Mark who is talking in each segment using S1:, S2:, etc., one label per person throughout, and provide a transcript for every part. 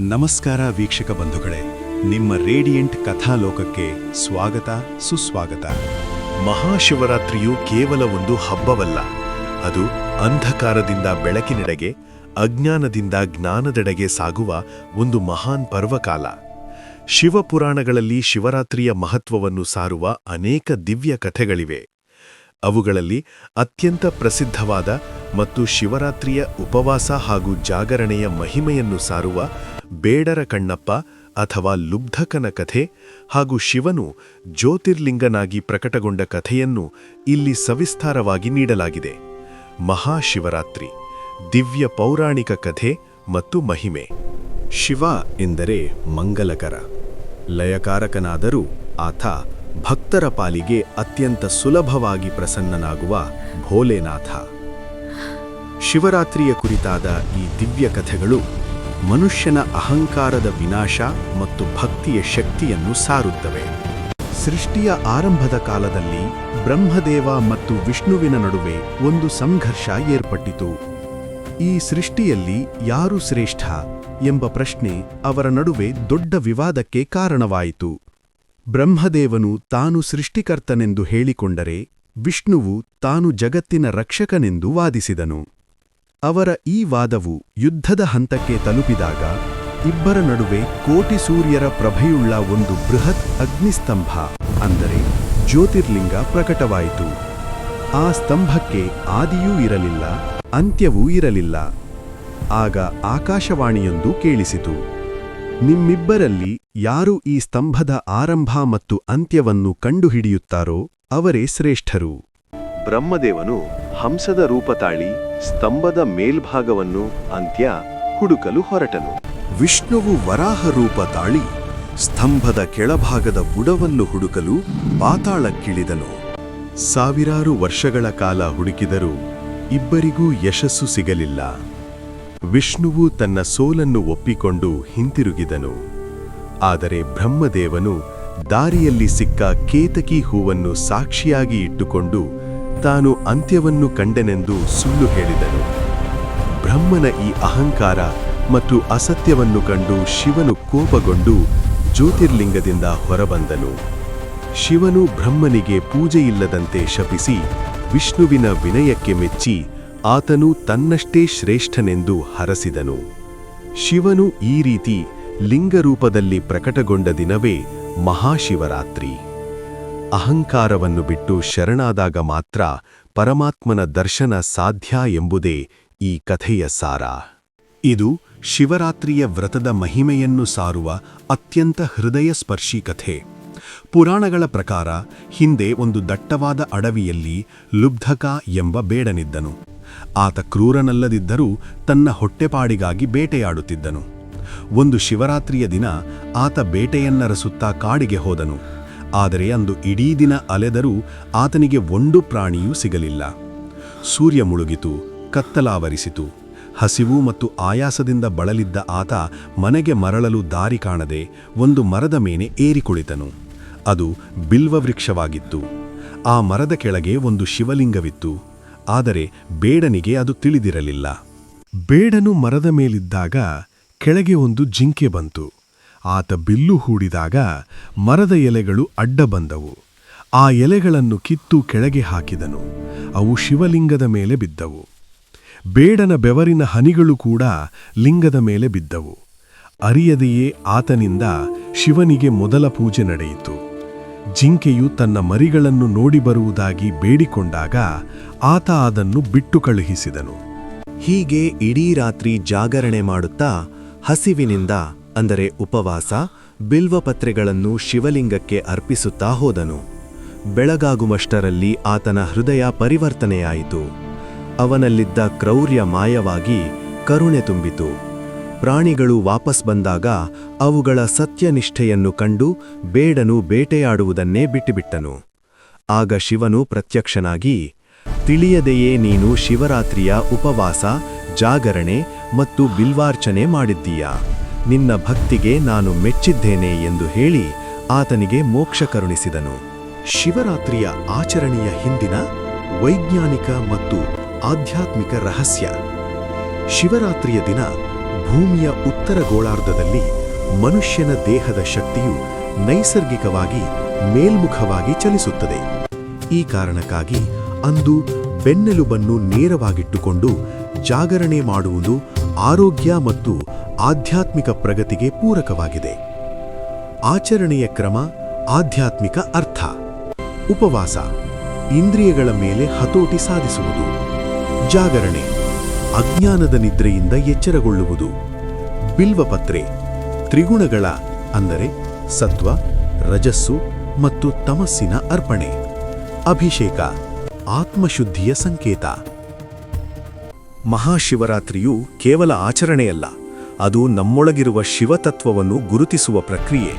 S1: ನಮಸ್ಕಾರ ವೀಕ್ಷಕ ಬಂಧುಗಳೇ, ನಿಮ್ಮ ರೇಡಿಯಂಟ್ ಕಥಾಲೋಕಕ್ಕೆ ಸ್ವಾಗತ, ಸುಸ್ವಾಗತ. ಮಹಾಶಿವರಾತ್ರಿಯು ಕೇವಲ ಒಂದು ಹಬ್ಬವಲ್ಲ, ಅದು ಅಂಧಕಾರದಿಂದ ಬೆಳಕಿನೆಡೆಗೆ, ಅಜ್ಞಾನದಿಂದ ಜ್ಞಾನದೆಡೆಗೆ ಸಾಗುವ ಒಂದು ಮಹಾನ್ ಪರ್ವಕಾಲ. ಶಿವಪುರಾಣಗಳಲ್ಲಿ ಶಿವರಾತ್ರಿಯ ಮಹತ್ವವನ್ನು ಸಾರುವ ಅನೇಕ ದಿವ್ಯ ಕಥೆಗಳಿವೆ. ಅವುಗಳಲ್ಲಿ ಅತ್ಯಂತ ಪ್ರಸಿದ್ಧವಾದ ಮತ್ತು ಶಿವರಾತ್ರಿಯ ಉಪವಾಸ ಹಾಗೂ ಜಾಗರಣೆಯ ಮಹಿಮೆಯನ್ನು ಸಾರುವ ಬೇಡರ ಕಣ್ಣಪ್ಪ ಅಥವಾ ಲುಬ್ಧಕನ ಕಥೆ ಹಾಗೂ ಶಿವನು ಜ್ಯೋತಿರ್ಲಿಂಗನಾಗಿ ಪ್ರಕಟಗೊಂಡ ಕಥೆಯನ್ನು ಇಲ್ಲಿ ಸವಿಸ್ತಾರವಾಗಿ ನೀಡಲಾಗಿದೆ. ಮಹಾಶಿವರಾತ್ರಿ, ದಿವ್ಯ ಪೌರಾಣಿಕ ಕಥೆ ಮತ್ತು ಮಹಿಮೆ. ಶಿವ ಎಂದರೆ ಮಂಗಲಕರ, ಲಯಕಾರಕನಾದರೂ ಆತ ಭಕ್ತರ ಪಾಲಿಗೆ ಅತ್ಯಂತ ಸುಲಭವಾಗಿ ಪ್ರಸನ್ನನಾಗುವ ಭೋಲೆನಾಥ. ಶಿವರಾತ್ರಿಯ ಕುರಿತಾದ ಈ ದಿವ್ಯ ಕಥೆಗಳು ಮನುಷ್ಯನ ಅಹಂಕಾರದ ವಿನಾಶ ಮತ್ತು ಭಕ್ತಿಯ ಶಕ್ತಿಯನ್ನು ಸಾರುತ್ತವೆ. ಸೃಷ್ಟಿಯ ಆರಂಭದ ಕಾಲದಲ್ಲಿ ಬ್ರಹ್ಮದೇವ ಮತ್ತು ವಿಷ್ಣುವಿನ ನಡುವೆ ಒಂದು ಸಂಘರ್ಷ ಏರ್ಪಟ್ಟಿತು. ಈ ಸೃಷ್ಟಿಯಲ್ಲಿ ಯಾರು ಶ್ರೇಷ್ಠ ಎಂಬ ಪ್ರಶ್ನೆ ಅವರ ನಡುವೆ ದೊಡ್ಡ ವಿವಾದಕ್ಕೆ ಕಾರಣವಾಯಿತು. ಬ್ರಹ್ಮದೇವನು ತಾನು ಸೃಷ್ಟಿಕರ್ತನೆಂದು ಹೇಳಿಕೊಂಡರೆ ವಿಷ್ಣುವು ತಾನು ಜಗತ್ತಿನ ರಕ್ಷಕನೆಂದು ವಾದಿಸಿದನು. ಅವರ ಈ ವಾದವು ಯುದ್ಧದ ಹಂತಕ್ಕೆ ತಲುಪಿದಾಗ ಇಬ್ಬರ ನಡುವೆ ಕೋಟಿ ಸೂರ್ಯರ ಪ್ರಭೆಯುಳ್ಳ ಒಂದು ಬೃಹತ್ ಅಗ್ನಿಸ್ತಂಭ, ಅಂದರೆ ಜ್ಯೋತಿರ್ಲಿಂಗ ಪ್ರಕಟವಾಯಿತು. ಆ ಸ್ತಂಭಕ್ಕೆ ಆದಿಯೂ ಇರಲಿಲ್ಲ, ಅಂತ್ಯವೂ ಇರಲಿಲ್ಲ. ಆಗ ಆಕಾಶವಾಣಿಯೊಂದು ಕೇಳಿಸಿತು. ನಿಮ್ಮಿಬ್ಬರಲ್ಲಿ ಯಾರು ಈ ಸ್ತಂಭದ ಆರಂಭ ಮತ್ತು ಅಂತ್ಯವನ್ನು ಕಂಡುಹಿಡಿಯುತ್ತಾರೋ ಅವರೇ ಶ್ರೇಷ್ಠರು. ಬ್ರಹ್ಮದೇವನು ಹಂಸದ ರೂಪ ತಾಳಿ ಸ್ತಂಭದ ಮೇಲ್ಭಾಗವನ್ನು ಅಂತ್ಯ ಹುಡುಕಲು ಹೊರಟನು. ವಿಷ್ಣುವು ವರಾಹ ರೂಪ ತಾಳಿ ಸ್ತಂಭದ ಕೆಳಭಾಗದ ಬುಡವನ್ನು ಹುಡುಕಲು ಪಾತಾಳಕ್ಕಿಳಿದನು. ಸಾವಿರಾರು ವರ್ಷಗಳ ಕಾಲ ಹುಡುಕಿದರೂ ಇಬ್ಬರಿಗೂ ಯಶಸ್ಸು ಸಿಗಲಿಲ್ಲ. ವಿಷ್ಣುವು ತನ್ನ ಸೋಲನ್ನು ಒಪ್ಪಿಕೊಂಡು ಹಿಂತಿರುಗಿದನು. ಆದರೆ ಬ್ರಹ್ಮದೇವನು ದಾರಿಯಲ್ಲಿ ಸಿಕ್ಕ ಕೇತಕಿ ಹೂವನ್ನು ಸಾಕ್ಷಿಯಾಗಿ ಇಟ್ಟುಕೊಂಡು ತಾನು ಅಂತ್ಯವನ್ನು ಕಂಡೆನೆಂದು ಸುಳ್ಳು ಹೇಳಿದನು. ಬ್ರಹ್ಮನ ಈ ಅಹಂಕಾರ ಮತ್ತು ಅಸತ್ಯವನ್ನು ಕಂಡು ಶಿವನು ಕೋಪಗೊಂಡು ಜ್ಯೋತಿರ್ಲಿಂಗದಿಂದ ಹೊರಬಂದನು. ಶಿವನು ಬ್ರಹ್ಮನಿಗೆ ಪೂಜೆಯಿಲ್ಲದಂತೆ ಶಪಿಸಿ ವಿಷ್ಣುವಿನ ವಿನಯಕ್ಕೆ ಮೆಚ್ಚಿ ಆತನು ತನ್ನಷ್ಟೇ ಶ್ರೇಷ್ಠನೆಂದು ಹರಸಿದನು. ಶಿವನು ಈ ರೀತಿ ಲಿಂಗರೂಪದಲ್ಲಿ ಪ್ರಕಟಗೊಂಡ ದಿನವೇ ಮಹಾಶಿವರಾತ್ರಿ. ಅಹಂಕಾರವನ್ನು ಬಿಟ್ಟು ಶರಣಾದಾಗ ಮಾತ್ರ ಪರಮಾತ್ಮನ ದರ್ಶನ ಸಾಧ್ಯ ಎಂಬುದೇ ಈ ಕಥೆಯ ಸಾರ. ಇದು ಶಿವರಾತ್ರಿಯ ವ್ರತದ ಮಹಿಮೆಯನ್ನು ಸಾರುವ ಅತ್ಯಂತ ಹೃದಯಸ್ಪರ್ಶಿ ಕಥೆ. ಪುರಾಣಗಳ ಪ್ರಕಾರ ಹಿಂದೆ ಒಂದು ದಟ್ಟವಾದ ಅಡವಿಯಲ್ಲಿ ಲುಬ್ಧಕ ಎಂಬ ಬೇಡನಿದ್ದನು. ಆತ ಕ್ರೂರನಲ್ಲದಿದ್ದರೂ ತನ್ನ ಹೊಟ್ಟೆಪಾಡಿಗಾಗಿ ಬೇಟೆಯಾಡುತ್ತಿದ್ದನು. ಒಂದು ಶಿವರಾತ್ರಿಯ ದಿನ ಆತ ಬೇಟೆಯನ್ನರಸುತ್ತಾ ಕಾಡಿಗೆ ಹೋದನು. ಆದರೆ ಅಂದು ಇಡೀ ದಿನ ಅಲೆದರೂ ಆತನಿಗೆ ಒಂದು ಪ್ರಾಣಿಯೂ ಸಿಗಲಿಲ್ಲ. ಸೂರ್ಯ ಮುಳುಗಿತು, ಕತ್ತಲಾವರಿಸಿತು. ಹಸಿವು ಮತ್ತು ಆಯಾಸದಿಂದ ಬಳಲಿದ್ದ ಆತ ಮನೆಗೆ ಮರಳಲು ದಾರಿ ಕಾಣದೆ ಒಂದು ಮರದ ಮೇಲೆ ಏರಿ ಕುಳಿತನು. ಅದು ಬಿಲ್ವವೃಕ್ಷವಾಗಿತ್ತು. ಆ ಮರದ ಕೆಳಗೆ ಒಂದು ಶಿವಲಿಂಗವಿತ್ತು. ಆದರೆ ಬೇಡನಿಗೆ ಅದು ತಿಳಿದಿರಲಿಲ್ಲ. ಬೇಡನು ಮರದ ಮೇಲಿದ್ದಾಗ ಕೆಳಗೆ ಒಂದು ಜಿಂಕೆ ಬಂತು. ಆತ ಬಿಲ್ಲು ಹೂಡಿದಾಗ ಮರದ ಎಲೆಗಳು ಅಡ್ಡ ಬಂದವು. ಆ ಎಲೆಗಳನ್ನು ಕಿತ್ತು ಕೆಳಗೆ ಹಾಕಿದನು. ಅವು ಶಿವಲಿಂಗದ ಮೇಲೆ ಬಿದ್ದವು. ಬೇಡನ ಬೆವರಿನ ಹನಿಗಳು ಕೂಡ ಲಿಂಗದ ಮೇಲೆ ಬಿದ್ದವು. ಅರಿಯದೆಯೇ ಆತನಿಂದ ಶಿವನಿಗೆ ಮೊದಲ ಪೂಜೆ ನಡೆಯಿತು. ಜಿಂಕೆಯು ತನ್ನ ಮರಿಗಳನ್ನು ನೋಡಿ ಬರುವುದಾಗಿ ಬೇಡಿಕೊಂಡಾಗ ಆತ ಅದನ್ನು ಬಿಟ್ಟು ಕಳುಹಿಸಿದನು.
S2: ಹೀಗೆ ಇಡೀ ರಾತ್ರಿ ಜಾಗರಣೆ ಮಾಡುತ್ತಾ ಹಸಿವಿನಿಂದ, ಅಂದರೆ ಉಪವಾಸ, ಬಿಲ್ವಪತ್ರೆಗಳನ್ನು ಶಿವಲಿಂಗಕ್ಕೆ ಅರ್ಪಿಸುತ್ತಾ ಹೋದನು. ಬೆಳಗಾಗುವಷ್ಟರಲ್ಲಿ ಆತನ ಹೃದಯ ಪರಿವರ್ತನೆಯಾಯಿತು. ಅವನಲ್ಲಿದ್ದ ಕ್ರೌರ್ಯ ಮಾಯವಾಗಿ ಕರುಣೆ ತುಂಬಿತು. ಪ್ರಾಣಿಗಳು ವಾಪಸ್ ಬಂದಾಗ ಅವುಗಳ ಸತ್ಯನಿಷ್ಠೆಯನ್ನು ಕಂಡು ಬೇಡನು ಬೇಟೆಯಾಡುವುದನ್ನೇ ಬಿಟ್ಟುಬಿಟ್ಟನು. ಆಗ ಶಿವನು ಪ್ರತ್ಯಕ್ಷನಾಗಿ, ತಿಳಿಯದೆಯೇ ನೀನು ಶಿವರಾತ್ರಿಯ ಉಪವಾಸ, ಜಾಗರಣೆ ಮತ್ತು ಬಿಲ್ವಾರ್ಚನೆ ಮಾಡಿದ್ದೀಯ? ನಿನ್ನ ಭಕ್ತಿಗೆ ನಾನು ಮೆಚ್ಚಿದ್ದೇನೆ ಎಂದು ಹೇಳಿ ಆತನಿಗೆ ಮೋಕ್ಷ ಕರುಣಿಸಿದನು. ಶಿವರಾತ್ರಿಯ ಆಚರಣೆಯ ಹಿಂದಿನ ವೈಜ್ಞಾನಿಕ ಮತ್ತು ಆಧ್ಯಾತ್ಮಿಕ ರಹಸ್ಯ. ಶಿವರಾತ್ರಿಯ ದಿನ
S1: ಭೂಮಿಯ ಉತ್ತರ ಗೋಳಾರ್ಧದಲ್ಲಿ ಮನುಷ್ಯನ ದೇಹದ ಶಕ್ತಿಯು ನೈಸರ್ಗಿಕವಾಗಿ ಮೇಲ್ಮುಖವಾಗಿ ಚಲಿಸುತ್ತದೆ. ಈ ಕಾರಣಕ್ಕಾಗಿ ಅಂದು ಬೆನ್ನೆಲುಬನ್ನು ನೇರವಾಗಿಟ್ಟುಕೊಂಡು ಜಾಗರಣೆ ಮಾಡುವುದು ಆರೋಗ್ಯ ಮತ್ತು ಆಧ್ಯಾತ್ಮಿಕ ಪ್ರಗತಿಗೆ ಪೂರಕವಾಗಿದೆ. ಆಚರಣೆಯ ಕ್ರಮ ಆಧ್ಯಾತ್ಮಿಕ ಅರ್ಥ. ಉಪವಾಸ. ಇಂದ್ರಿಯಗಳ ಮೇಲೆ ಹತೋಟಿ ಸಾಧಿಸುವುದು. ಜಾಗರಣೆ. ಅಜ್ಞಾನದ ನಿದ್ರೆಯಿಂದ ಎಚ್ಚರಗೊಳ್ಳುವುದು. ಬಿಲ್ವಪತ್ರೆ, ತ್ರಿಗುಣಗಳ ಅಂದರೆ ಸತ್ವ, ರಜಸ್ಸು ಮತ್ತು ತಮಸ್ಸಿನ ಅರ್ಪಣೆ. ಅಭಿಷೇಕ, ಆತ್ಮಶುದ್ಧಿಯ ಸಂಕೇತ. ಮಹಾಶಿವರಾತ್ರಿಯು ಕೇವಲ ಆಚರಣೆಯಲ್ಲ, ಅದು ನಮ್ಮೊಳಗಿರುವ ಶಿವತತ್ವವನ್ನು ಗುರುತಿಸುವ ಪ್ರಕ್ರಿಯೆ.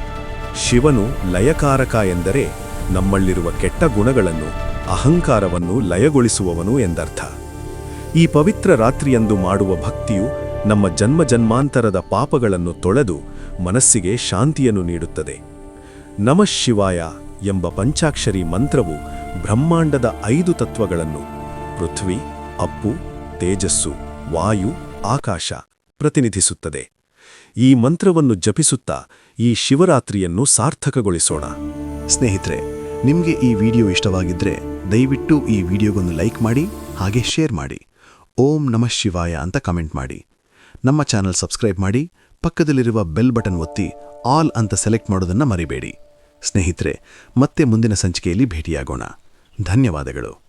S1: ಶಿವನು ಲಯಕಾರಕ ಎಂದರೆ ನಮ್ಮಲ್ಲಿರುವ ಕೆಟ್ಟ ಗುಣಗಳನ್ನು, ಅಹಂಕಾರವನ್ನು ಲಯಗೊಳಿಸುವವನು ಎಂದರ್ಥ. ಈ ಪವಿತ್ರ ರಾತ್ರಿಯಂದು ಮಾಡುವ ಭಕ್ತಿಯು ನಮ್ಮ ಜನ್ಮ ಜನ್ಮಾಂತರದ ಪಾಪಗಳನ್ನು ತೊಳೆದು ಮನಸ್ಸಿಗೆ ಶಾಂತಿಯನ್ನು ನೀಡುತ್ತದೆ. ನಮಃ ಶಿವಾಯ ಎಂಬ ಪಂಚಾಕ್ಷರಿ ಮಂತ್ರವು ಬ್ರಹ್ಮಾಂಡದ ಐದು ತತ್ವಗಳನ್ನು ಪೃಥ್ವಿ, ಅಪ್ಪು, ತೇಜಸ್ಸು, ವಾಯು, ಆಕಾಶ ಪ್ರತಿನಿಧಿಸುತ್ತದೆ. ಈ ಮಂತ್ರವನ್ನು ಜಪಿಸುತ್ತಾ ಈ ಶಿವರಾತ್ರಿಯನ್ನು ಸಾರ್ಥಕಗೊಳಿಸೋಣ.
S3: ಸ್ನೇಹಿತರೆ, ನಿಮಗೆ ಈ ವಿಡಿಯೋ ಇಷ್ಟವಾಗಿದ್ದರೆ ದಯವಿಟ್ಟು ಈ ವಿಡಿಯೋಗೊಂದು ಲೈಕ್ ಮಾಡಿ, ಹಾಗೆ ಶೇರ್ ಮಾಡಿ. ಓಂ ನಮಃ ಶಿವಾಯ ಅಂತ ಕಮೆಂಟ್ ಮಾಡಿ. ನಮ್ಮ ಚಾನಲ್ ಸಬ್ಸ್ಕ್ರೈಬ್ ಮಾಡಿ, ಪಕ್ಕದಲ್ಲಿರುವ ಬೆಲ್ ಬಟನ್ ಒತ್ತಿ, ಆಲ್ ಅಂತ ಸೆಲೆಕ್ಟ್ ಮಾಡೋದನ್ನು ಮರಿಬೇಡಿ. ಸ್ನೇಹಿತರೆ, ಮತ್ತೆ ಮುಂದಿನ ಸಂಚಿಕೆಯಲ್ಲಿ ಭೇಟಿಯಾಗೋಣ. ಧನ್ಯವಾದಗಳು.